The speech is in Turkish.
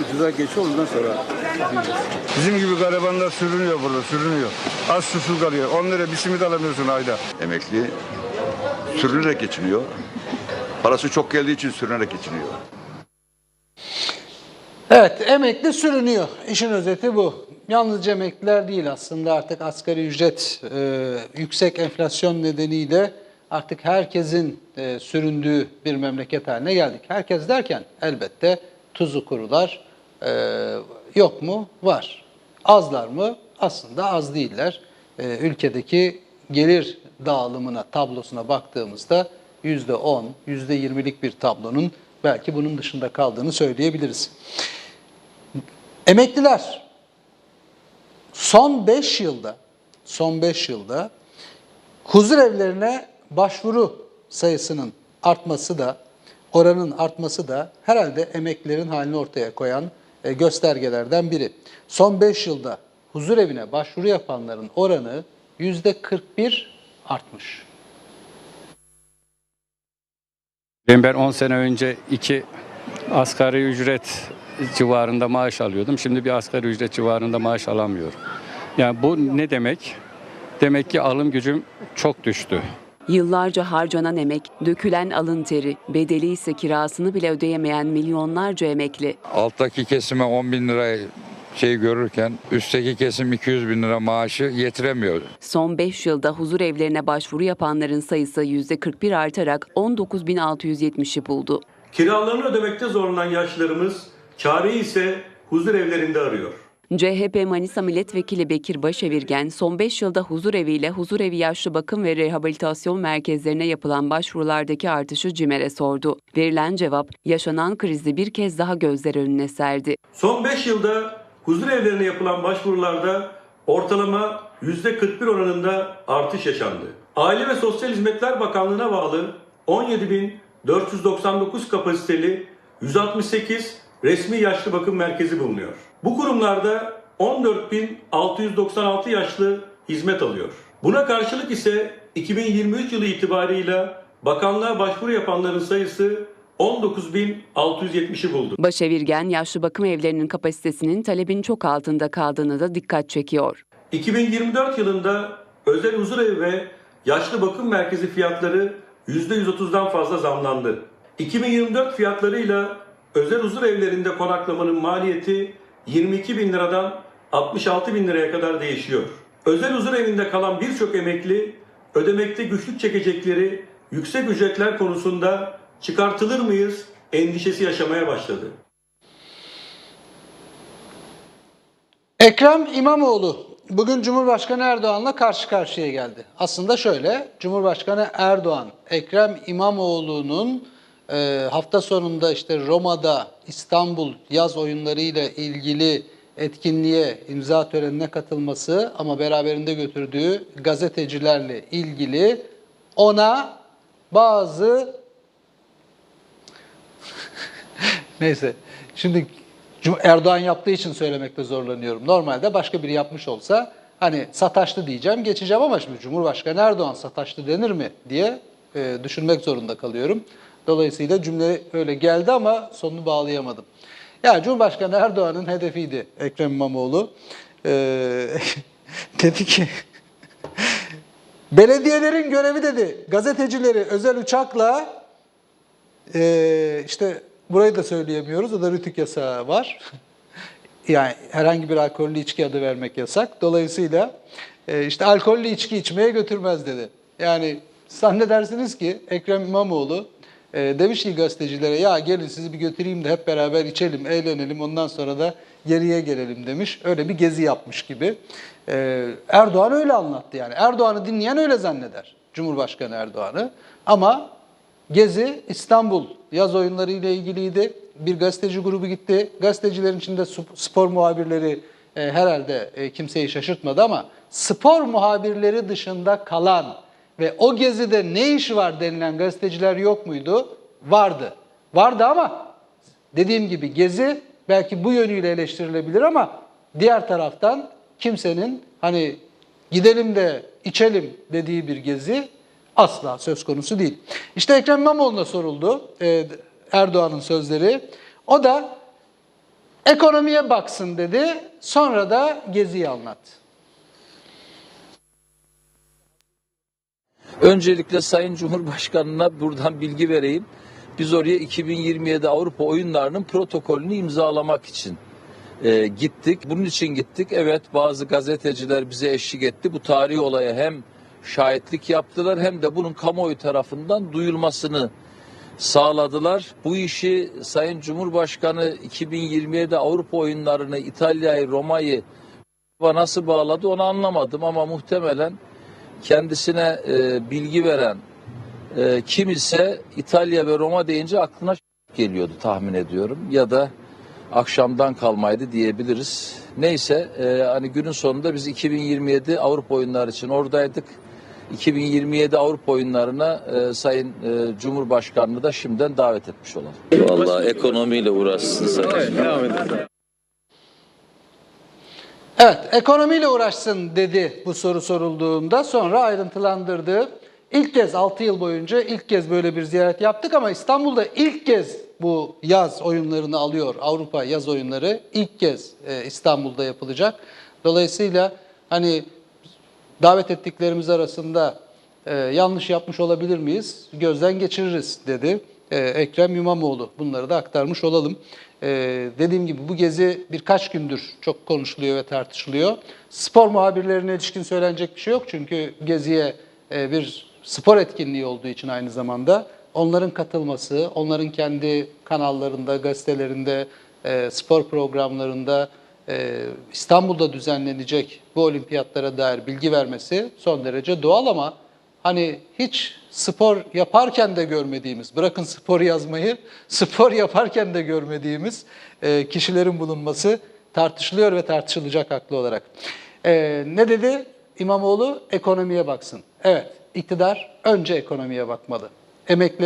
ucuza geçiyor ondan sonra. Bizim gibi garibanlar sürünüyor burada, sürünüyor. Az susuz kalıyor. 10 lira bir simit alamıyorsun ayda. Emekli sürünerek geçiniyor. Parası çok geldiği için sürünerek geçiniyor. Evet, emekli sürünüyor. İşin özeti bu. Yalnızca emekliler değil aslında artık asgari ücret e, yüksek enflasyon nedeniyle artık herkesin e, süründüğü bir memleket haline geldik. Herkes derken elbette tuzu kurular e, yok mu? Var. Azlar mı? Aslında az değiller. E, ülkedeki gelir dağılımına, tablosuna baktığımızda %10, %20'lik bir tablonun belki bunun dışında kaldığını söyleyebiliriz. Emekliler son 5 yılda son 5 yılda huzur evlerine başvuru sayısının artması da oranın artması da herhalde emeklilerin halini ortaya koyan göstergelerden biri. Son 5 yılda huzur evine başvuru yapanların oranı %41 artmış. Ben ben 10 sene önce iki asgari ücret civarında maaş alıyordum. Şimdi bir asgari ücret civarında maaş alamıyorum. Yani bu ne demek? Demek ki alım gücüm çok düştü. Yıllarca harcanan emek, dökülen alın teri, bedeli ise kirasını bile ödeyemeyen milyonlarca emekli. alttaki kesime 10 bin lira şey görürken üstteki kesim 200 bin lira maaşı yetiremiyor. Son 5 yılda huzur evlerine başvuru yapanların sayısı %41 artarak 19.670'i buldu. Kiralarını ödemekte zorlanan yaşlılarımız çareyi ise huzur evlerinde arıyor. CHP Manisa Milletvekili Bekir Başevirgen, son 5 yılda huzur eviyle huzur evi yaşlı bakım ve rehabilitasyon merkezlerine yapılan başvurulardaki artışı CİMER'e sordu. Verilen cevap, yaşanan krizi bir kez daha gözler önüne serdi. Son 5 yılda huzur evlerine yapılan başvurularda ortalama %41 oranında artış yaşandı. Aile ve Sosyal Hizmetler Bakanlığı'na bağlı 17.499 kapasiteli 168 resmi yaşlı bakım merkezi bulunuyor. Bu kurumlarda 14.696 yaşlı hizmet alıyor. Buna karşılık ise 2023 yılı itibarıyla bakanlığa başvuru yapanların sayısı 19.670'i buldu. Başevirgen, yaşlı bakım evlerinin kapasitesinin talebin çok altında kaldığını da dikkat çekiyor. 2024 yılında özel huzur evi ve yaşlı bakım merkezi fiyatları %130'dan fazla zamlandı. 2024 fiyatlarıyla özel huzur evlerinde konaklamanın maliyeti 22 bin liradan 66 bin liraya kadar değişiyor. Özel huzur evinde kalan birçok emekli ödemekte güçlük çekecekleri yüksek ücretler konusunda çıkartılır mıyız endişesi yaşamaya başladı. Ekrem İmamoğlu bugün Cumhurbaşkanı Erdoğan'la karşı karşıya geldi. Aslında şöyle, Cumhurbaşkanı Erdoğan, Ekrem İmamoğlu'nun e, hafta sonunda işte Roma'da İstanbul yaz oyunları ile ilgili etkinliğe, imza törenine katılması ama beraberinde götürdüğü gazetecilerle ilgili ona bazı Neyse. Şimdi Erdoğan yaptığı için söylemekte zorlanıyorum. Normalde başka biri yapmış olsa hani sataştı diyeceğim, geçeceğim ama şimdi Cumhurbaşkanı Erdoğan sataştı denir mi diye e, düşünmek zorunda kalıyorum. Dolayısıyla cümle öyle geldi ama sonunu bağlayamadım. Ya Cumhurbaşkanı Erdoğan'ın hedefiydi Ekrem İmamoğlu. Ee, dedi ki belediyelerin görevi dedi gazetecileri özel uçakla ee, işte burayı da söyleyemiyoruz. O da rütük yasağı var. yani herhangi bir alkollü içki adı vermek yasak. Dolayısıyla e, işte alkollü içki içmeye götürmez dedi. Yani zannedersiniz ki Ekrem İmamoğlu e, demiş ki gazetecilere ya gelin sizi bir götüreyim de hep beraber içelim, eğlenelim ondan sonra da geriye gelelim demiş. Öyle bir gezi yapmış gibi. E, Erdoğan öyle anlattı yani. Erdoğan'ı dinleyen öyle zanneder. Cumhurbaşkanı Erdoğan'ı. Ama Gezi İstanbul yaz oyunları ile ilgiliydi. Bir gazeteci grubu gitti. Gazetecilerin içinde spor muhabirleri e, herhalde e, kimseyi şaşırtmadı ama spor muhabirleri dışında kalan ve o gezide ne işi var denilen gazeteciler yok muydu? Vardı. Vardı ama dediğim gibi gezi belki bu yönüyle eleştirilebilir ama diğer taraftan kimsenin hani gidelim de içelim dediği bir gezi asla söz konusu değil. İşte Ekrem İmamoğlu'na soruldu e, Erdoğan'ın sözleri. O da ekonomiye baksın dedi. Sonra da Gezi'yi anlattı. Öncelikle Sayın Cumhurbaşkanı'na buradan bilgi vereyim. Biz oraya 2027 Avrupa oyunlarının protokolünü imzalamak için e, gittik. Bunun için gittik. Evet bazı gazeteciler bize eşlik etti. Bu tarihi olaya hem şahitlik yaptılar hem de bunun kamuoyu tarafından duyulmasını sağladılar. Bu işi Sayın Cumhurbaşkanı 2027 Avrupa oyunlarını İtalya'yı, Roma'yı nasıl bağladı onu anlamadım ama muhtemelen kendisine e, bilgi veren e, kim ise İtalya ve Roma deyince aklına geliyordu tahmin ediyorum ya da akşamdan kalmaydı diyebiliriz. Neyse e, hani günün sonunda biz 2027 Avrupa oyunları için oradaydık. 2027 Avrupa oyunlarına e, Sayın e, Cumhurbaşkanını da şimdiden davet etmiş olalım. Vallahi ekonomiyle uğraşsın Sayın. Evet, ekonomiyle uğraşsın dedi bu soru sorulduğunda. Sonra ayrıntılandırdı. İlk kez 6 yıl boyunca ilk kez böyle bir ziyaret yaptık ama İstanbul'da ilk kez bu yaz oyunlarını alıyor. Avrupa yaz oyunları ilk kez e, İstanbul'da yapılacak. Dolayısıyla hani davet ettiklerimiz arasında e, yanlış yapmış olabilir miyiz? Gözden geçiririz dedi e, Ekrem İmamoğlu. Bunları da aktarmış olalım. E, dediğim gibi bu gezi birkaç gündür çok konuşuluyor ve tartışılıyor. Spor muhabirlerine ilişkin söylenecek bir şey yok çünkü geziye e, bir spor etkinliği olduğu için aynı zamanda onların katılması, onların kendi kanallarında, gazetelerinde, e, spor programlarında e, İstanbul'da düzenlenecek bu olimpiyatlara dair bilgi vermesi son derece doğal ama hani hiç spor yaparken de görmediğimiz, bırakın spor yazmayı, spor yaparken de görmediğimiz e, kişilerin bulunması tartışılıyor ve tartışılacak haklı olarak. E, ne dedi İmamoğlu? Ekonomiye baksın. Evet, iktidar önce ekonomiye bakmalı. Emekli